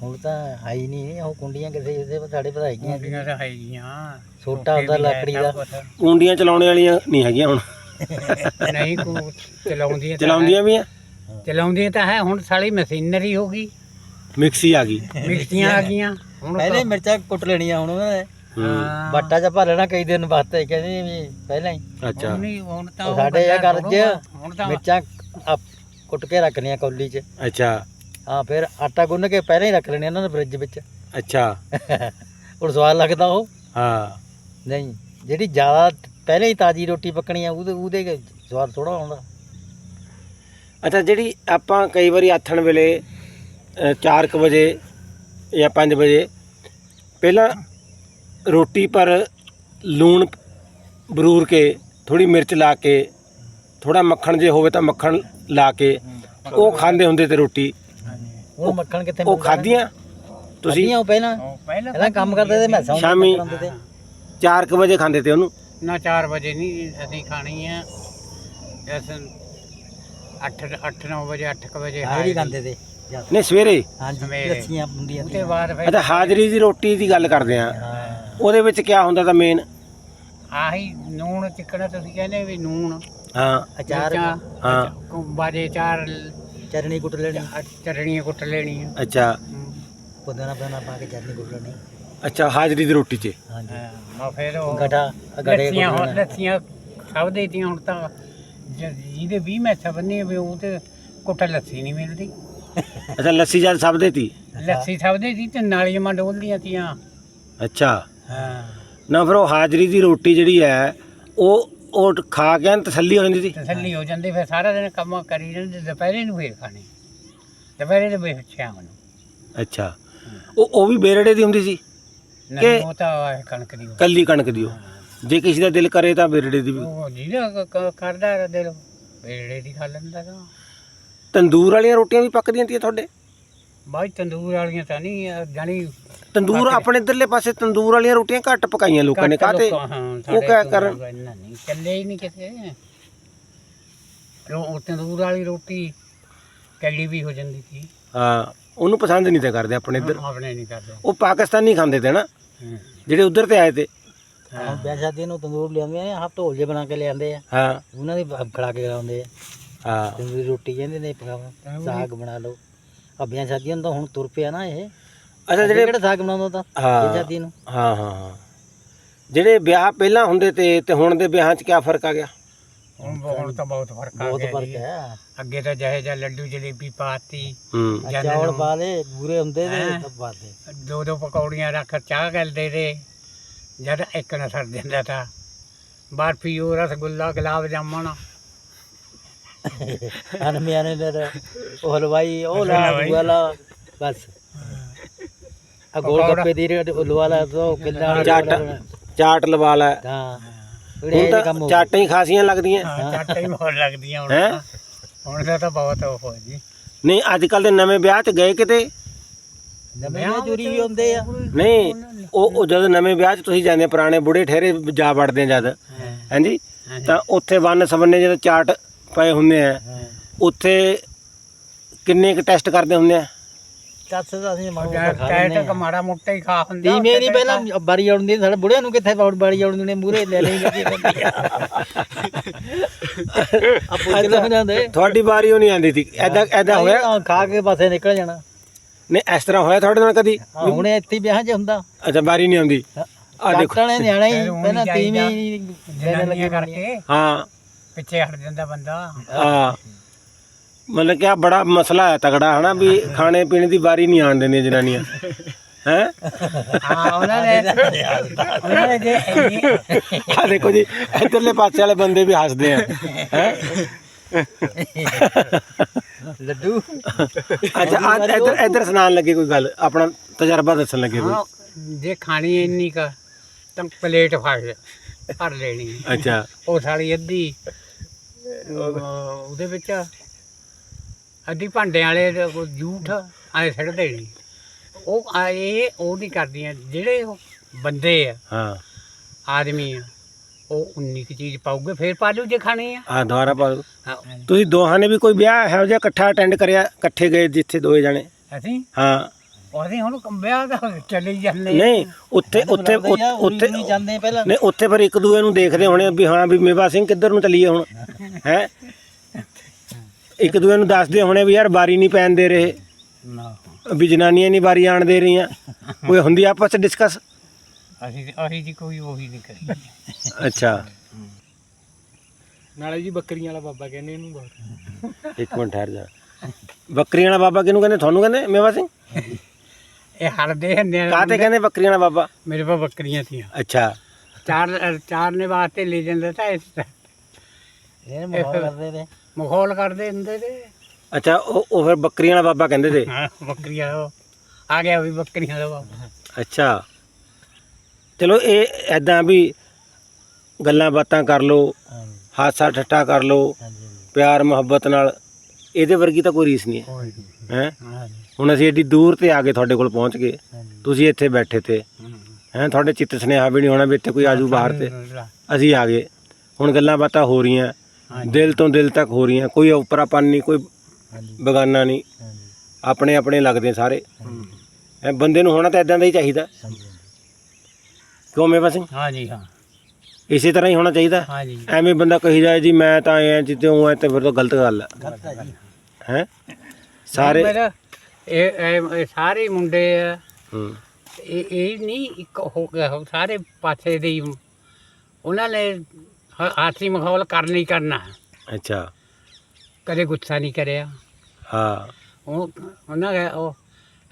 ਹੁਣ ਤਾਂ ਹਾਈ ਨਹੀਂ ਉਹ ਕੁੰਡੀਆਂ ਕਿਸੇ ਕਿਸੇ ਸਾਡੇ ਪਰ ਹੈਗੀਆਂ। ਅੰਬੀਆਂ ਤਾਂ ਹੈਗੀਆਂ। ਛੋਟਾ ਹੁੰਦਾ ਲੱਕੜੀ ਦਾ। ਕੁੰਡੀਆਂ ਚਲਾਉਣੇ ਵਾਲੀਆਂ ਨਹੀਂ ਹੈਗੀਆਂ ਹੁਣ। ਨਹੀਂ ਕੋ ਚਲਾਉਂਦੀਆਂ ਤਾਂ ਚਲਾਉਂਦੀਆਂ ਵੀ ਆ? ਹੈ। ਚਲਾਉਂਦੀਆਂ ਤਾਂ ਹੈ ਹੁਣ ਸਾਲੀ ਮਸ਼ੀਨਰੀ ਹੋ ਗਈ। ਮਿਕਸੀ ਆ ਗਈ। ਮਿਕਸੀਆਂ ਆ ਗਈਆਂ। ਹੁਣ ਪਹਿਲੇ ਮਿਰਚਾਂ ਕੁੱਟ ਲੈਣੀਆਂ ਹੁਣ ਉਹਨਾਂ ਨੇ ਹੂੰ। ਬਾਟਾ ਚ ਭਰ ਲੈਣਾ ਕਈ ਦਿਨ ਵਾਸਤੇ ਕਹਿੰਦੇ ਵੀ ਪਹਿਲਾਂ ਹੀ। ਅੱਛਾ। ਹੁਣ ਨਹੀਂ ਹੁਣ ਤਾਂ ਉਹ ਸਾਡੇ ਇਹ ਘਰ 'ਚ ਹੁਣ ਤਾਂ ਮਿਰਚਾਂ ਆਪ ਕੁੱਟ ਕੇ ਰੱਖਣੀਆਂ ਕੌਲੀ 'ਚ। ਅੱਛਾ। ਹਾਂ ਫਿਰ ਆਟਾ ਗੁੰਨ ਕੇ ਪਹਿਲਾਂ ਹੀ ਰੱਖ ਲੈਣੇ ਉਹਨਾਂ ਨੇ ਫ੍ਰਿਜ ਵਿੱਚ। ਅੱਛਾ। ਹੁਣ ਸਵਾਦ ਲੱਗਦਾ ਉਹ। ਹਾਂ। ਨਹੀਂ ਜਿਹੜੀ ਜ਼ਿਆਦਾ ਪਹਿਲਾਂ ਹੀ ਤਾਜ਼ੀ ਰੋਟੀ ਪੱਕਣੀ ਆ ਉਹਦੇ ਉਹਦੇ ਸਵਾਦ ਥੋੜਾ ਆਉਂਦਾ। ਅੱਛਾ ਜਿਹੜੀ ਆਪਾਂ ਕਈ ਵਾਰੀ ਆਥਣ ਵੇਲੇ 4:00 ਵਜੇ ਜਾਂ 5 ਵਜੇ ਪਹਿਲਾਂ ਰੋਟੀ ਪਰ ਲੂਣ ਬਰੂਰ ਕੇ ਥੋੜੀ ਮਿਰਚ ਲਾ ਕੇ ਥੋੜਾ ਮੱਖਣ ਜੇ ਹੋਵੇ ਤਾਂ ਮੱਖਣ ਲਾ ਕੇ ਉਹ ਖਾਂਦੇ ਹੁੰਦੇ ਤੇ ਰੋਟੀ। ਹੁਣ ਮੱਖਣ ਕਿੱਥੇ ਉਹ ਖਾਧੀਆਂ? ਤੁਸੀਂ? ਉਹ ਪਹਿਲਾਂ? ਪਹਿਲਾਂ ਪਹਿਲਾਂ ਕੰਮ ਕਰਦੇ ਤੇ ਮੈਸਾਂ ਨੂੰ ਸ਼ਾਮੀ। ਕਰਾਉਂਦੇ ਤੇ। 4:00 ਵਜੇ ਖਾਂਦੇ ਤੇ ਉਹਨੂੰ? ਨਾ 4 ਵਜੇ ਨਹੀਂ ਅਸੀਂ ਖਾਣੀ ਆ। ਜੈਸੇ 8 8 9 ਵਜੇ 8 ਵਜੇ ਹਾਜ਼ਰੀ ਖਾਂਦੇ ਤੇ। ਨਹੀਂ ਸਵੇਰੇ? ਹਾਂਜੀ ਸਵੇਰੇ। ਲੱਸੀਆਂ ਹੁੰਦੀਆਂ ਉਹਦੇ ਬਾਅਦ ਫਿਰ ਅੱਛਾ ਹਾਜ਼ਰੀ ਦੀ ਰੋਟੀ ਦੀ ਗੱਲ ਕਰਦੇ ਆ। ਉਹਦੇ ਵਿੱਚ ਕੀ ਹੁੰਦਾ ਤਾਂ ਮੇਨ ਆਹੀ ਨੂਣ ਚਿਕਣਾ ਤੁਸੀਂ ਕਹਿੰਦੇ ਵੀ ਨੂਣ। ਹਾਂ। ਅਚਾਰ ਹਾਂ। ਬਾਜੇ ਚਾਰ ਚਟਣੀ ਕੁੱਟ ਲੈਣੀ। ਚਟਣੀਆਂ ਕੁੱਟ ਲੈਣੀਆਂ ਅੱਛਾ। ਪੁਦੀਨਾ ਪੁਦੀਨਾ ਪਾ ਕੇ ਚਟਣੀ ਕੁੱਟ ਲੈਣੀ। ਅੱਛਾ ਹਾਜ਼ਰੀ ਦੀ ਰੋਟੀ 'ਚ। ਹਾਂਜੀ। ਮਾ ਫਿਰ ਉਹ ਗਠਾ ਗੜੇ ਲੈਣਾ। ਲੱਸੀਆਂ ਸਭ ਦੇ ਦੀਆਂ ਹੁਣ ਤਾਂ ਜ- ਜਿਹਦੇ 20 ਮੈਸਾਂ ਬੰਨੀ ਵੀ ਉਹ ਤੇ ਕੁੱਟ ਲੱਸੀ ਨਹੀਂ ਮਿਲਦੀ। ਅੱਛਾ ਲੱਸੀ ਜਦ ਸਭ ਦੇ ਤੀ ਲੱਸੀ ਸਭ ਦੇ ਸੀ ਤੇ ਨਾਲੀਆਂ ਮਾ ਡੋਲਦੀਆਂ ਤੀਆਂ। ਅੱਛਾ। ਨਾ ਫਿਰ ਉਹ ਹਾਜ਼ਰੀ ਦੀ ਰੋਟੀ ਜਿਹੜੀ ਹੈ ਉਹ ਉਹ ਖਾ ਕੇ ਐਨ ਤਸੱਲੀ ਹੋ ਜਾਂਦੀ ਸੀ? ਤਸੱਲੀ ਹੋ ਜਾਂਦੀ ਫਿਰ ਸਾਰਾ ਦਿਨ ਕੰਮ ਕਰੀ ਜਾਂਦੇ ਦੁਪਹਿਰੇ ਨੂੰ ਫੇਰ ਖਾਣੇ। ਦੁਪਹਿਰੇ ਦੇ ਵਿੱਚ ਸ਼ਾਮ ਨੂੰ ਅੱਛਾ। ਉਹ ਉਹ ਵੀ ਬੇਰੜੇ ਦੀ ਹੁੰਦੀ ਸੀ? ਨਹੀਂ ਕਿ- ਉਹ ਤਾਂ ਆਹ ਕਣਕ ਦੀ ਕੱਲੀ ਕਣਕ ਦੀ ਉਹ? ਜੇ ਕਿਸੇ ਦਾ ਦਿਲ ਕਰੇ ਤਾਂ ਬੇਰੜੇ ਦੀ ਵੀ। ਉਹ ਜਿਹਦਾ ਕ- ਕਰਦਾ ਦਿਲ ਵੇੜੇ ਦੀ ਖਾ ਲੈਂਦਾ ਤਾਂ। ਤੰਦੂਰ ਵਾਲੀਆਂ ਰੋਟੀਆਂ ਵੀ ਪੱਕਦੀਆਂ ਤੀਆਂ ਤੁਹਾਡੇ? ਬਾਈ ਤੰਦੂਰ ਵਾਲੀਆਂ ਤਾਂ ਨਹੀਂ ਜਾਣੀ ਤੰਦੂਰ। ਆਪਣੇ ਇਧਰਲੇ ਪਾਸੇ ਤੰਦੂਰ ਵਾਲੀਆਂ ਰੋਟੀਆਂ ਘੱਟ ਪਕਾਈਆਂ ਲੋਕਾਂ ਨੇ ਕਾਤੇ ਹਾਂ, ਉਹ ਕਿਆ ਕਰਨ? ਚੱਲੇ ਹੀ ਨਹੀਂ ਕਿਤੇ ਰੋ ਉਹ ਤੰਦੂਰ ਵਾਲੀ ਰੋਟੀ ਕੱਲੀ ਵੀ ਹੋ ਜਾਂਦੀ ਸੀ। ਹਾਂ ਉਹਨੂੰ ਪਸੰਦ ਨਹੀਂ ਤੇ ਕਰਦੇ ਆਪਣੇ ਇੱਧਰ। ਆਪਣੇ ਨਹੀਂ ਕਰਦੇ। ਉਹ ਪਾਕਿਸਤਾਨੀ ਖਾਂਦੇ ਤੇ ਨਾ ਹੂੰ। ਜਿਹੜੇ ਉਧਰ ਤੇ ਆਏ ਤੇ। ਹੁਣ ਵਿਆਹ ਸ਼ਾਦੀ ਨੂੰ ਤੰਦੂਰ ਲਿਆਉਂਦੇ ਨੇ ਆਹ ਢੋਲ ਜੇ ਬਣਾ ਕੇ ਲਿਆਉਂਦੇ ਆ। ਹਾਂ। ਉਹਨਾਂ ਦੀ ਖੜਾ ਕੇ ਖਿਲਾਉਂਦੇ ਆ। ਹਾਂ। ਤੰਦੂਰੀ ਰੋਟੀ ਕਹਿੰਦੇ ਨੇ ਪਕਾਵਾ ਸਾਗ ਬਣਾ ਲਓ। ਅੱਬੀਆਂ ਸ਼ਾਦੀਆਂ ਨੂੰ ਤਾਂ ਹੁਣ ਤੁਰ ਪਿਆ ਨਾ ਇਹ। ਅੱਛਾ ਜਿਹੜੇ ਕਿਹੜਾ ਸਾਗ ਬਣਾਉਂਦਾ ਤਾਂ? ਹਾਂ ਸ਼ਾਦੀ ਨੂੰ? ਹਾਂ ਹਾਂ ਹਾਂ। ਜਿਹੜੇ ਵਿਆਹ ਪਹਿਲਾਂ ਹੁੰਦੇ ਤੇ ਤੇ ਹੁਣ ਦੇ ਵਿਆਹਾਂ 'ਚ ਕੀ ਫ਼ਰਕ ਆ ਗਿਆ? ਹੁਣ ਹੁਣ ਤਾਂ ਬਹੁਤ ਫ਼ਰਕ ਆ ਬਹੁਤ ਗਿਆ ਫ਼ਰਕ ਜੀ। ਹੈ ਅੱਗੇ ਤਾਂ ਜਿਹੇ ਜਿਹਾ ਲੱਡੂ ਜਲੇਬੀ ਪਾਤੀ ਹੂੰ। ਆਹ ਚੌਲ ਨੂੰ। ਬੂਰੇ ਹੁੰਦੇ ਤੇ ਹੈਂ? ਸਭ ਦੋ ਦੋ ਪਕੌੜੀਆਂ ਰੱਖ ਚਾਹ ਗੱਲ ਦੇ ਦੇ ਜਦ ਇੱਕ ਨਾ ਸਰ ਦਿੰਦਾ ਤਾਂ। ਬਰਫੀ ਉਹ ਰਸਗੁੱਲਾ ਗੁਲਾਬ ਜਾਮਣ। ਅਨਮਿਆਂ ਨੇ ਫਿਰ ਉਹ ਹਲਵਾਈ ਉਹ ਲਾ ਬਸ। ਆ ਗੋਲ ਪਕੌੜਾ। ਗੱਪੇ ਦੀ ਰੇਟ ਉਲਵਾਲਾ ਤੋਂ ਕਿੰਨਾ ਚਾਟ ਚਾਟ ਲਵਾ ਲੈ। ਹਾਂ। ਹੁਣ ਤਾਂ ਹੋ ਚਾਟਾਂ ਹੀ ਖਾਸੀਆਂ ਲੱਗਦੀਆਂ। ਚਾਟਾ ਹੀ ਮੋਰ ਲੱਗਦੀਆਂ ਹੁਣ ਹੈਂ? ਤਾਂ। ਹੁਣ ਤਾਂ ਤਾਂ ਬਹੁਤ ਉਹ ਹੋ ਜੀ ਨਹੀਂ ਅੱਜ ਕੱਲ ਦੇ ਨਵੇਂ ਵਿਆਹ 'ਚ ਗਏ ਕਿਤੇ? ਨਵੇਂ ਚੋਰੀ ਵੀ ਹੁੰਦੇ ਆ। ਨਹੀਂ ਉਹ ਉਹ ਜਦੋਂ ਨਵੇਂ ਵਿਆਹ 'ਚ ਤੁਸੀਂ ਜਾਂਦੇ ਪੁਰਾਣੇ ਬੁੜੇ ਠਹਿਰੇ ਜਾ ਵੜਦੇ ਜਦ। ਹਾਂਜੀ? ਤਾਂ ਉੱਥੇ ਵੰਨ ਸਵੰਨੇ ਜਦੋਂ ਚਾਟ ਪਏ ਹੁੰਦੇ ਆ ਉੱਥੇ ਕਿੰਨੇ ਕੁ ਟੈਸਟ ਕਰਦੇ ਹੁੰਦੇ ਆ? ਕੱਸ ਦਾ ਅਸੀਂ ਮਾਰੂ ਖਾ ਟੈਟ ਲੈਂਦੇ ਕ ਮਾੜਾ ਮੋਟਾ ਹੀ ਖਾ ਹੁੰਦਾ ਤੀ ਮੇਰੀ ਪਹਿਲਾਂ ਬਾਰੀ ਆਉਂਦੀ ਸਾਡੇ ਬੁੜਿਆਂ ਨੂੰ ਕਿੱਥੇ ਬਾੜ ਬਾਰੀ ਆਉਂਦੀ ਨੇ ਮੂਰੇ ਲੈ ਲਈ ਗੱਡੀ ਬੰਦੀ। ਆ ਪੁੱਛ ਲੈ ਜਾਂਦੇ ਤੁਹਾਡੀ ਵਾਰੀ ਉਹ ਨਹੀਂ ਆਉਂਦੀ ਸੀ। ਐਦਾਂ ਐਦਾਂ ਹੋਇਆ? ਖਾ ਕੇ ਪਾਸੇ ਨਿਕਲ ਜਾਣਾ। ਨਹੀਂ ਇਸ ਤਰ੍ਹਾਂ ਹੋਇਆ ਤੁਹਾਡੇ ਨਾਲ ਕਦੀ? ਹੁਣ ਇੱਥੇ ਹੀ ਵਿਆਹ 'ਚ ਹੁੰਦਾ। ਅੱਛਾ ਵਾਰੀ ਨਹੀਂ ਆਉਂਦੀ। ਆ ਦੇਖੋ। ਡਾਕਟਰ ਨੇ ਨਿਆਣਾ ਹੀ ਫਿਰ ਪਹਿਲਾਂ ਚਾਹੀਦਾ। ਤੀਵੀਂ ਜਨਾਨੀਆਂ ਕਰਕੇ। ਹਾਂ। ਪਿੱਛੇ ਹਟ ਜਾਂਦਾ ਬੰਦਾ। ਆ ਮਤਲਬ ਕਿ ਆ ਬੜਾ ਮਸਲਾ ਹੈ ਤਗੜਾ ਹਨਾ ਵੀ ਖਾਣੇ ਪੀਣੇ ਦੀ ਵਾਰੀ ਨਹੀਂ ਆਣ ਦਿੰਦੀਆਂ ਜਨਾਨੀਆਂ। ਹੈ? ਹਾਂ ਉਹਨਾਂ ਨੇ ਉਹਨਾਂ ਨੇ ਜੇ ਇੰਨੀ ਆ ਦੇਖੋ ਜੀ ਇਧਰਲੇ ਪਾਸੇ ਵਾਲੇ ਬੰਦੇ ਵੀ ਹੱਸਦੇ ਆ। ਹੈ? ਲੱਡੂ। ਅੱਛਾ ਆ ਇਧਰ ਇਧਰ ਸੁਣਾਉਣ ਲੱਗੇ ਕੋਈ ਗੱਲ ਆਪਣਾ ਤਜਰਬਾ ਦੱਸਣ ਲੱਗੇ ਕੋਈ। ਹਾਂ ਜੇ ਖਾਣੀ ਇੰਨੀ ਕ ਤਾਂ ਪਲੇਟ ਫੜ ਭਰ ਲੈਣੀ ਅੱਛਾ। ਉਹ ਸਾਲੀ ਅੱਧੀ ਅਹ, ਉਹਦੇ ਵਿੱਚ ਅੱਧੀ ਭਾਂਡੇ ਵਾਲੇ ਦੇ ਕੋਈ ਜੂਠ ਆਏ ਛੱਡ ਦੇਣੀ ਉਹ ਆ ਇਹ ਉਹ ਨਹੀਂ ਕਰਦੀਆਂ। ਜਿਹੜੇ ਉਹ ਬੰਦੇ ਆ ਹਾਂ। ਆਦਮੀ ਆ ਉਹ ਉਨੀ ਕੁ ਚੀਜ਼ ਪਾਉਗੇ ਫੇਰ ਪਾ ਲੂ ਜੇ ਖਾਣੀ ਆ। ਆ ਦੁਆਰਾ ਪਾ ਦਿਓ। ਹਾਂ, ਤੁਸੀਂ ਦੋਹਾਂ ਨੇ ਵੀ ਕੋਈ ਵਿਆਹ ਇਹੋ ਜਿਹਾ ਇਕੱਠਾ ਅਟੈਂਡ ਕਰਿਆ ਇਕੱਠੇ ਗਏ ਜਿੱਥੇ ਦੋਏ ਜਣੇ? ਅਸੀਂ? ਹਾਂ। ਉਹਦੇ ਹੁਣ ਵਿਆਹ ਦਾ ਚਲੇ ਜਾਂਦੇ। ਨਹੀਂ ਉੱਥੇ ਉੱਥੇ ਉੱਥੇ ਉੱਥੇ ਨਹੀਂ ਜਾਂਦੇ ਪਹਿਲਾਂ। ਨਹੀਂ ਉੱਥੇ ਫਿਰ ਇੱਕ ਦੂਏ ਨੂੰ ਦੇਖਦੇ ਹੋਣੇ ਵੀ ਹਾਂ ਵੀ ਮੇਵਾ ਸਿੰਘ ਕਿੱਧਰ ਨੂੰ ਚੱਲੀਏ ਹੁਣ? ਹੈ? ਇੱਕ ਦੂਏ ਨੂੰ ਦੱਸਦੇ ਹੋਣੇ ਵੀ ਯਾਰ ਬਾਰੀ ਨਹੀਂ ਪੈਣ ਦੇ ਰਹੇ। ਨਾ। ਵੀ ਜਨਾਨੀਆਂ ਨਹੀਂ ਬਾਰੀ ਆਣ ਦੇ ਰਹੀਆਂ। ਕੋਈ ਹੁੰਦੀ ਆਪਸ ਚ ਡਿਸਕਸ ਅਸੀਂ ਅਸੀਂ ਜੀ ਕੋਈ ਉਹੀ ਨਹੀਂ ਕਰੀ ਅੱਛਾ। ਨਾਲੇ ਜੀ ਬੱਕਰੀਆਂ ਵਾਲਾ ਬਾਬਾ ਕਹਿੰਦੇ ਇਹਨੂੰ ਬਹੁਤ। ਇੱਕ ਮਿੰਟ ਠਹਿਰ ਜਾ। ਬੱਕਰੀਆਂ ਵਾਲਾ ਬਾਬਾ ਕਿਹਨੂੰ ਕਹਿੰਦੇ? ਤੁਹਾਨੂੰ ਕਹਿੰਦੇ? ਮੇਵਾ ਸਿੰਘ? ਇਹ ਹਲਦੇ ਹੁੰਦੇ ਆ। ਕਾਹਤੇ ਕਹਿੰਦੇ ਬੱਕਰੀਆਂ ਵਾਲਾ ਬਾਬਾ? ਮੇਰੇ ਕੋਲ ਬੱਕਰੀਆਂ ਸੀਆਂ ਅੱਛਾ। ਚਾਰ ਚਾਰ ਨੇ ਵਾਸਤੇ ਲੈ ਜਾਂਦੇ ਤਾਂ ਇਸ ਮਾਹੌਲ ਕਰਦੇ ਨੇ ਮਖੌਲ ਕਰਦੇ ਹੁੰਦੇ ਤੇ। ਅੱਛਾ ਉਹ ਉਹ ਫਿਰ ਬੱਕਰੀਆਂ ਵਾਲਾ ਬਾਬਾ ਕਹਿੰਦੇ ਤੇ? ਹਾਂ ਬੱਕਰੀਆਂ ਉਹ ਆ ਗਿਆ ਵੀ ਬੱਕਰੀਆਂ ਦਾ ਬਾਬਾ। ਅੱਛਾ। ਚਲੋ ਇਹ ਐਦਾਂ ਵੀ ਗੱਲਾਂ ਬਾਤਾਂ ਕਰ ਲੋ ਹਾਂਜੀ। ਹਾਸਾ ਠੱਠਾ ਕਰ ਲੋ ਹਾਂਜੀ ਪਿਆਰ ਮੁਹੱਬਤ ਨਾਲ। ਇਹਦੇ ਵਰਗੀ ਤਾਂ ਕੋਈ ਰੀਸ ਨਹੀਂ ਹੈ। ਹੈ? ਹਾਂਜੀ। ਹੁਣ ਅਸੀਂ ਏਡੀ ਦੂਰ ਤੇ ਆ ਕੇ ਤੁਹਾਡੇ ਕੋਲ ਪਹੁੰਚ ਗਏ। ਹਾਂਜੀ। ਤੁਸੀਂ ਇੱਥੇ ਬੈਠੇ ਤੇ। ਹੈ। ਤੁਹਾਡੇ ਚਿੱਤ ਸੁਨੇਹਾ ਵੀ ਨਹੀਂ ਹੋਣਾ ਵੀ ਇੱਥੇ ਕੋਈ ਆਜੂ ਬਾਹਰ ਤੇ। ਅਸੀਂ ਆ ਗਏ। ਹੁਣ ਗੱਲਾਂ ਬਾਤਾਂ ਹੋ ਰਹੀਆਂ। ਦਿਲ ਤੋਂ ਦਿਲ ਤੱਕ ਹੋ ਰਹੀਆਂ ਕੋਈ ਉਪਰਾਪਨ ਨਹੀਂ ਕੋਈ ਬਗਾਨਾ ਨਹੀਂ। ਆਪਣੇ ਆਪਣੇ ਲੱਗਦੇ ਸਾਰੇ। ਹੈ ਬੰਦੇ ਨੂੰ ਹੋਣਾ ਤਾਂ ਇਦਾਂ ਦਾ ਹੀ ਚਾਹੀਦਾ। ਕਿਉਂ ਮੇਵਾ ਸਿੰਘ ਹਾਂਜੀ ਹਾਂ। ਇਸੇ ਤਰ੍ਹਾਂ ਹੀ ਹੋਣਾ ਚਾਹੀਦਾ। ਹਾਂਜੀ। ਐਵੇਂ ਬੰਦਾ ਕਹੀ ਜਾਏ ਜੀ ਮੈਂ ਤਾਂ ਐ ਜਿੱਤੇ ਹੂੰ ਐ ਤੇ ਫਿਰ ਤਾਂ ਗਲਤ ਗੱਲ ਹੈ ਹੈ? ਸਾਰੇ ਇਹ ਸਾਰੇ ਮੁੰਡੇ ਆ। ਇਹ ਇਹ ਨਹੀਂ ਇੱਕ ਹੋ ਸਾਰੇ ਪਾਸੇ ਦੇ ਉਹਨਾਂ ਨੇ ਹ- ਆਖਰੀ ਮਖੌਲ ਕਰਨਾ ਹੀ ਕਰਨਾ। ਅੱਛਾ। ਕਦੇ ਗੁੱਸਾ ਨਹੀਂ ਕਰਿਆ। ਹਾਂ। ਉਹ ਉਹਨਾਂ ਦਾ ਉਹ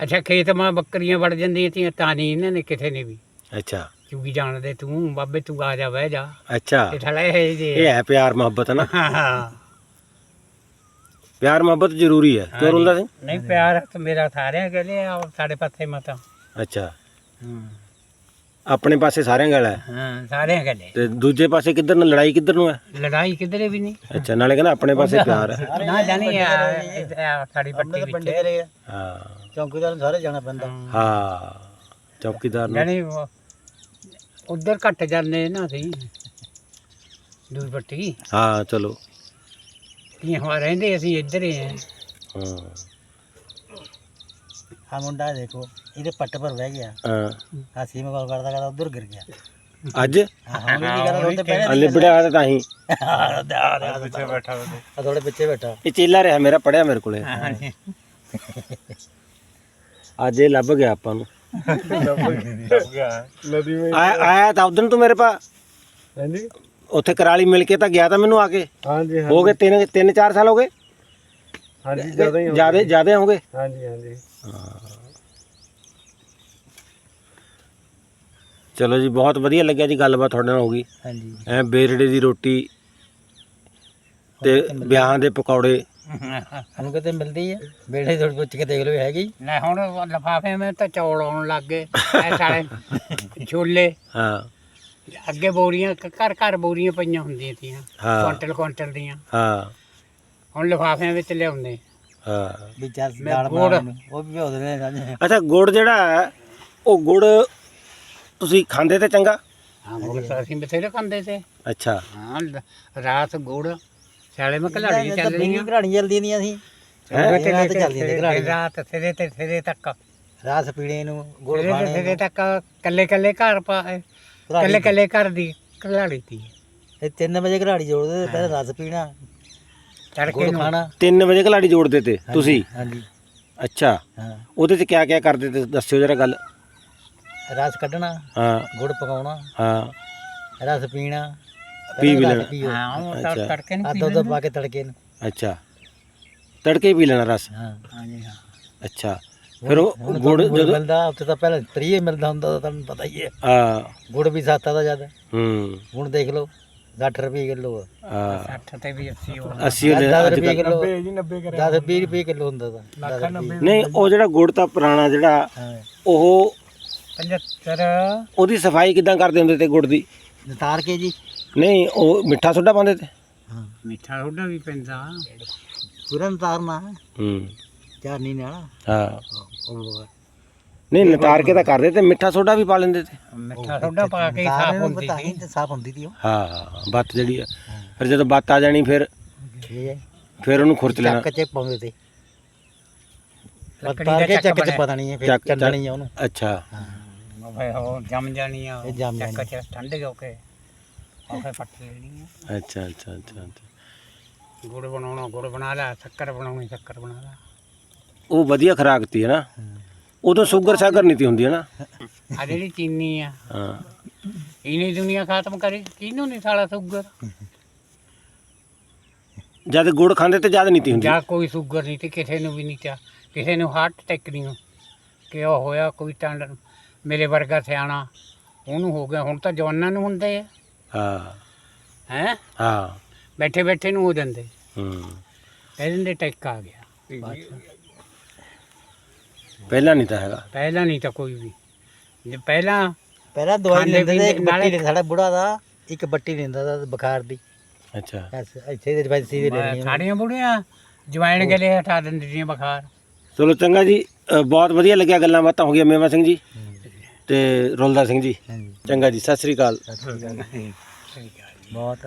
ਅੱਛਾ ਖੇਤ ਮਾਂ ਬੱਕਰੀਆਂ ਵੜ ਜਾਂਦੀਆਂ ਤੀਆਂ ਤਾਂ ਨਹੀਂ ਇਹਨਾਂ ਨੇ ਕਿਸੇ ਨੇ ਵੀ। ਅੱਛਾ। ਚੁਗੀ ਜਾਣਦੇ ਤੂੰ ਬਾਬੇ ਤੂੰ ਆ ਜਾ ਬਹਿ ਜਾ। ਅੱਛਾ। ਇਹ ਥਲੇ ਹੈ ਜੇ। ਇਹ ਹੈ ਪਿਆਰ ਮੁਹੱਬਤ ਨਾ। ਹਾਂ ਹਾਂ। ਪਿਆਰ ਮੁਹੱਬਤ ਜ਼ਰੂਰੀ ਹੈ। ਕਿਉਂ ਰੁੰਦਾ ਸਿੰਘ ਨਹੀਂ ਪਿਆਰ ਤਾਂ ਮੇਰਾ ਸਾਰਿਆਂ ਕਹਿੰਦੇ ਆ ਸਾਡੇ ਪਾਸੇ ਮਤਾ। ਅੱਛਾ। ਆਪਣੇ ਪਾਸੇ ਸਾਰਿਆਂ ਗੱਲ ਹੈ। ਹਾਂ ਸਾਰਿਆਂ ਕਹਿੰਦੇ ਤੇ ਦੂਜੇ ਪਾਸੇ ਕਿੱਧਰ ਨੂੰ ਲੜਾਈ ਕਿੱਧਰ ਨੂੰ ਹੈ? ਲੜਾਈ ਕਿਧਰੇ ਵੀ ਨਹੀਂ। ਅੱਛਾ ਨਾਲੇ ਕਹਿੰਦਾ ਆਪਣੇ ਪਾਸੇ ਪਿਆਰ ਹੈ। ਨਾ ਜਾਣੀ ਆ ਇਹ- ਸਾਡੀ ਪੱਟੀ ਵਿੱਚ ਹਾਂ। ਚੌਂਕੀਦਾਰ ਨੂੰ ਸਾਰੇ ਜਾਣਾ ਪੈਂਦਾ। ਹਾਂ। ਚੌਕੀਦਾਰ ਨੂੰ। ਜਾਣੀ ਉਧਰ ਘੱਟ ਜਾਂਦੇ ਨਾ ਅਸੀਂ। ਦੂਰ ਪੱਟੀ। ਹਾਂ ਚਲੋ। ਕੀ ਹੋ ਰਹਿੰਦੇ ਅਸੀਂ ਇੱਧਰ ਹੀ ਹਾਂ। ਆ ਮੁੰਡਾ ਦੇਖੋ ਇਹਦੇ ਪੱਟ ਪਰ ਬਹਿ ਗਿਆ। ਹਾਂ। ਆ ਸੀਮ ਕਾਲ ਕਰਦਾ ਕਰਦਾ ਉਧਰ ਗਿਰ ਗਿਆ। ਅੱਜ? ਹਾਂ ਹੁਣ ਵੀ ਨਹੀਂ ਕਰਦਾ ਉੱਤੇ ਪਹਿਲੇ ਲਿਬੜਿਆ ਹੋਇਆ ਤਾਂ ਹੀ। ਪਿੱਛੇ ਬੈਠਾ ਆ ਥੋੜੇ ਪਿੱਛੇ ਬੈਠਾ। ਇਹ ਚੇਲਾ ਰਿਹਾ ਮੇਰਾ ਪੜਿਆ ਮੇਰੇ ਕੋਲੇ। ਅੱਜ ਇਹ ਲੱਭ ਗਿਆ ਆਪਾਂ ਨੂੰ। ਨਦੀ ਵਿੱਚ। ਆਇਆ ਤਾਂ ਉਦੋਂ ਤੂੰ ਮੇਰੇ ਪਾ ਹਾਂਜੀ? ਉੱਥੇ ਕਰਾਲੀ ਮਿਲ ਕੇ ਤਾਂ ਗਿਆ ਤਾਂ ਮੈਨੂੰ ਆ ਕੇ। ਹਾਂਜੀ ਹੋ ਗਏ ਤਿੰਨ ਤਿੰਨ ਚਾਰ ਸਾਲ ਹੋ ਗਏ? ਹਾਂਜੀ ਜ਼ਿਆਦਾ ਹੀ ਹੋ ਜਿਆਦੇ ਜਿਆਦੇ ਹੋ ਗਏ ਹਾਂਜੀ ਹਾਂਜੀ। ਚਲੋ ਜੀ ਬਹੁਤ ਵਧੀਆ ਲੱਗਿਆ ਜੀ ਗੱਲਬਾਤ ਤੁਹਾਡੇ ਨਾਲ ਹੋ ਗਈ। ਹਾਂਜੀ। ਐ ਬੇਰੜੇ ਦੀ ਰੋਟੀ ਤੇ ਵਿਆਹਾਂ ਦੇ ਪਕੌੜੇ। ਹੁਣ ਕਿਤੇ ਮਿਲਦੀ ਹੈ ਬੇੜੇ ਥੋੜੀ ਪੁੱਛ ਕੇ ਦੇਖ ਲਓ ਹੈਗੀ। ਲੈ ਹੁਣ ਲਫਾਫੇ ਵਿੱਚ ਤਾਂ ਚੌਲ ਆਉਣ ਲੱਗ ਗਏ ਐ ਸਾਲੇ ਛੋਲੇ। ਹਾਂ। ਅੱਗੇ ਬੋਰੀਆਂ ਘਰ ਘਰ ਬੋਰੀਆਂ ਪਈਆਂ ਹੁੰਦੀਆਂ ਤੀਆਂ ਕੁਆਂਟਲ ਕੁਆਂਟਲ ਦੀਆਂ। ਹਾਂ। ਹੁਣ ਲਫਾਫਿਆਂ ਵਿੱਚ ਲਿਆਉਂਦੇ। ਹਾਂ। ਵੀ ਚੱਲ ਮੈਂ ਦਾਲ ਗੁੜ। ਬਣਾਉਣ ਨੂੰ। ਉਹ ਵੀ ਭਿਓ ਦਿੰਦੇ ਨੇ ਸਾਂਝੇ। ਅੱਛਾ ਗੁੜ ਜਿਹੜਾ ਹੈ, ਉਹ ਗੁੜ ਤੁਸੀਂ ਖਾਂਦੇ ਤੇ ਚੰਗਾ? ਹਾਂ ਗੁੜ ਤਾਂ ਅਸੀਂ ਬਥੇਰੇ ਖਾਂਦੇ ਤੇ। ਅੱਛਾ। ਹਾਂ ਲ- ਰਾਤ ਗੁੜ ਸਿਆਲੇ ਮੈਂ ਕਲਾੜੀ ਚੱਲ ਚੱਲਦੀ ਰਹੀਆਂ। ਘਰਾਣੀ ਚੱਲਦੀ ਨਹੀਂ ਅਸੀਂ ਹੈਂ? ਨੇ ਸਿਰੇ ਤੇ ਸਿਰੇ ਤੱਕ। ਰਾਤ ਪੀਣੇ ਨੂੰ ਗੁੜ ਸਿਰੇ ਤੇ ਖਾਣੇ ਸਿਰੇ ਤੱਕ ਕੱਲੇ ਕੱਲੇ ਘਰ ਪਾ ਕੱਲੇ ਕੱਲੇ ਘਰ ਦੀ ਕਲਾੜੀ ਤੀ। ਇਹ 3 ਵਜੇ ਘਰਾੜੀ ਜੋੜਦੇ ਤੇ ਪਹਿਲਾਂ ਰਸ ਪੀਣਾ। ਤੜਕੇ ਨੂੰ। ਖਾਣਾ। 3 ਵਜੇ ਕਲਾੜੀ ਜੋੜਦੇ ਤੇ ਤੁਸੀਂ? ਹਾਂਜੀ। ਅੱਛਾ। ਹਾਂ। ਉਹਦੇ ਚ ਕਿਆ ਕਿਆ ਕਰਦੇ ਤੇ ਦੱਸਿਓ ਜਰਾ ਗੱਲ। ਰਸ ਕੱਢਣਾ ਹਾਂ। ਗੁੜ ਪਕਾਉਣਾ ਹਾਂ। ਰਸ ਪੀਣਾ ਪੀ ਵੀ ਲੈਣਾ। ਹਾਂ ਉਹ ਅੱਛਾ। ਤੜ ਤੜਕੇ ਨੂੰ ਪੀ ਉੱਧ ਲੈਂਦੇ। ਪਾ ਕੇ ਤੜਕੇ ਨੂੰ। ਅੱਛਾ। ਤੜਕੇ ਪੀ ਲੈਣਾ ਰਸ। ਹਾਂ। ਹਾਂਜੀ ਹਾਂ। ਅੱਛਾ। ਫਿਰ ਉਹ ਹੁਣ ਗੁੜ ਜਦੋਂ ਮਿਲਦਾ ਉੱਥੇ ਤਾਂ ਪਹਿਲਾਂ ਤਰੀਏ ਮਿਲਦਾ ਹੁੰਦਾ ਤਾਂ ਤੁਹਾਨੂੰ ਪਤਾ ਹੀ ਹੈ। ਆ ਗੁੜ ਵੀ ਸਸਤਾ ਦਾ ਜ਼ਿਆਦਾ। ਹੂੰ। ਹੁਣ ਦੇਖ ਲਓ। 60 ਰੁਪਏ ਕਿਲੋ ਆ। 60 ਤੇ ਵੀ 80 ਹੋ 80 ਵਾਲੇ 10 ਅੱਜ ਰੁਪਏ ਕਿਲੋ ਜੀ 90 ਕਰੇ 10 20 ਰੁਪਏ ਕਿਲੋ ਹੁੰਦਾ ਤਾਂ 10 ਰੁਪਏ ਨਹੀਂ ਉਹ ਜਿਹੜਾ ਗੁੜ ਤਾਂ ਪੁਰਾਣਾ ਜਿਹੜਾ ਹਾਂ। ਉਹ 75 ਉਹਦੀ ਸਫ਼ਾਈ ਕਿਦਾਂ ਕਰਦੇ ਹੁੰਦੇ ਤੇ ਗੁੜ ਦੀ? ਨਤਾਰ ਕੇ ਜੀ। ਨਹੀਂ ਉਹ ਮਿੱਠਾ ਸੋਡਾ ਪਾਉਂਦੇ ਤੇ? ਹਾਂ। ਮਿੱਠਾ ਥੋੜਾ ਵੀ ਪੈਂਦਾ। ਪੂਰਾ ਨਤਾਰਨਾ ਹੂੰ। ਚਾਰਨੀ ਨਾਲ। ਹਾਂ। ਉਹ ਨਹੀਂ ਨਤਾਰ ਕੇ ਤਾਂ ਕਰਦੇ ਤੇ ਮਿੱਠਾ ਸੋਡਾ ਵੀ ਪਾ ਲੈਂਦੇ ਤੇ। ਮਿੱਠਾ ਥੋੜਾ ਪਾ ਕੇ ਹੀ ਸਾਫ਼ ਹੁੰਦੀ ਸੀ। ਨਹੀਂ ਤੇ ਸਾਫ਼ ਹੁੰਦੀ ਤੀ ਉਹ। ਹਾਂ ਬੱਤ ਜਿਹੜੀ ਆ ਫਿਰ ਜਦੋਂ ਬੱਤ ਆ ਜਾਣੀ ਫਿਰ ਫਿਰ ਉਹਨੂੰ ਖੁਰਚ ਲੈਣਾ। ਚੱਕ ਚ ਪਾਉਂਦੇ ਤੇ। ਲੱਕੜੀ ਦਾ ਚੱਕ ਚ। ਪਤਾ ਨਹੀਂ ਹੈ ਫਿਰ ਚੱਲਣੀ ਆ ਉਹਨੂੰ। ਅੱਛਾ। ਫਿਰ ਉਹ ਜੰਮ ਜਾਣੀ ਆ ਚੱਕ ਚ ਠੰਡੇ ਹੋ ਕੇ ਉਹ ਫਿਰ ਪੱਟ ਲੈਣੀ ਆ। ਅੱਛਾ ਅੱਛਾ ਅੱਛਾ। ਗੁੜ ਬਣਾਉਣਾ ਗੁੜ ਬਣਾ ਲਾ ਸ਼ੱਕਰ ਬਣਾਉਣੀ ਸ਼ੱਕਰ ਬਣਾ ਲਾ। ਉਹ ਵਧੀਆ ਖਰਾਕ ਤੀ ਹੈ ਨਾ। ਉਦੋਂ ਸ਼ੂਗਰ ਸਾਗਰ ਨਹੀਂ ਤੀ ਹੁੰਦੀ ਹੈ ਨਾ? ਆ ਜਿਹੜੀ ਚੀਨੀ ਆ। ਹਾਂ। ਇਹਨੇ ਦੁਨੀਆ ਖਤਮ ਕਰੀ ਕਿਹਨੂੰ ਨਹੀਂ ਸਾਲਾ ਸ਼ੂਗਰ? ਜਦ ਗੁੜ ਖਾਂਦੇ ਤੇ ਜਦ ਨਹੀਂ ਤੀ ਹੁੰਦੀ। ਜਾਂ ਕੋਈ ਸ਼ੂਗਰ ਨਹੀਂ ਤੇ ਕਿਸੇ ਨੂੰ ਵੀ ਨਹੀਂ ਚਾ ਕਿਸੇ ਨੂੰ ਹਾਰਟ ਅਟੈਕ ਨਹੀਂ ਕਿ ਉਹ ਹੋਇਆ ਕੋਈ ਟੰਡ ਮੇਰੇ ਵਰਗਾ ਸਿਆਣਾ ਉਹਨੂੰ ਹੋ ਗਿਆ। ਹੁਣ ਤਾਂ ਜਵਾਨਾਂ ਨੂੰ ਹੁੰਦੇ ਆ। ਹਾਂ। ਹੈ? ਹਾਂ। ਬੈਠੇ ਬੈਠੇ ਨੂੰ ਹੋ ਜਾਂਦੇ। ਹੂੰ। ਕਹਿ ਦਿੰਦੇ ਟੈਕ ਆ ਗਿਆ। ਪਹਿਲਾਂ ਨਹੀਂ ਤਾਂ ਹੈਗਾ। ਪਹਿਲਾਂ ਨਹੀਂ ਤਾਂ ਕੋਈ ਵੀ। ਜੇ ਪਹਿਲਾਂ ਪਹਿਲਾਂ ਦਵਾਈ ਖਾਂਦੇ ਲੈਂਦੇ ਤੇ ਇੱਕ ਪੀਂਦੇ ਬੱਟੀ ਲੈਂਦਾ ਸਾਡਾ ਬੁੜਾ ਦਾ ਇੱਕ ਬੱਟੀ ਲੈਂਦਾ ਦਾ ਬੁਖਾਰ ਦੀ। ਅੱਛਾ। ਬਸ ਇੱਥੇ ਦੇ ਡਿਸਪੈਂਸਰੀ ਦੇ ਲੈਣੀ ਆ। ਸਾਡੀਆਂ ਬੁੜੀਆਂ ਜਵਾਇਣ ਗਲੇ ਹਟਾ ਦਿੰਦੀਆਂ ਬੁਖਾਰ। ਚਲੋ ਚੰਗਾ ਜੀ ਅ, ਬਹੁਤ ਵਧੀਆ ਲੱਗਿਆ ਗੱਲਾਂ ਬਾਤਾਂ ਹੋ ਗਈਆਂ ਮੇਵਾ ਸਿੰਘ ਜੀ ਤੇ ਰੁਲਦਾ ਸਿੰਘ ਜੀ। ਹਾਂਜੀ। ਚੰਗਾ ਜੀ ਸਤਿ ਸ੍ਰੀ ਅਕਾਲ। ਸਤਿ ਸ਼੍ਰੀ ਅਕਾਲ। ਬਹੁਤ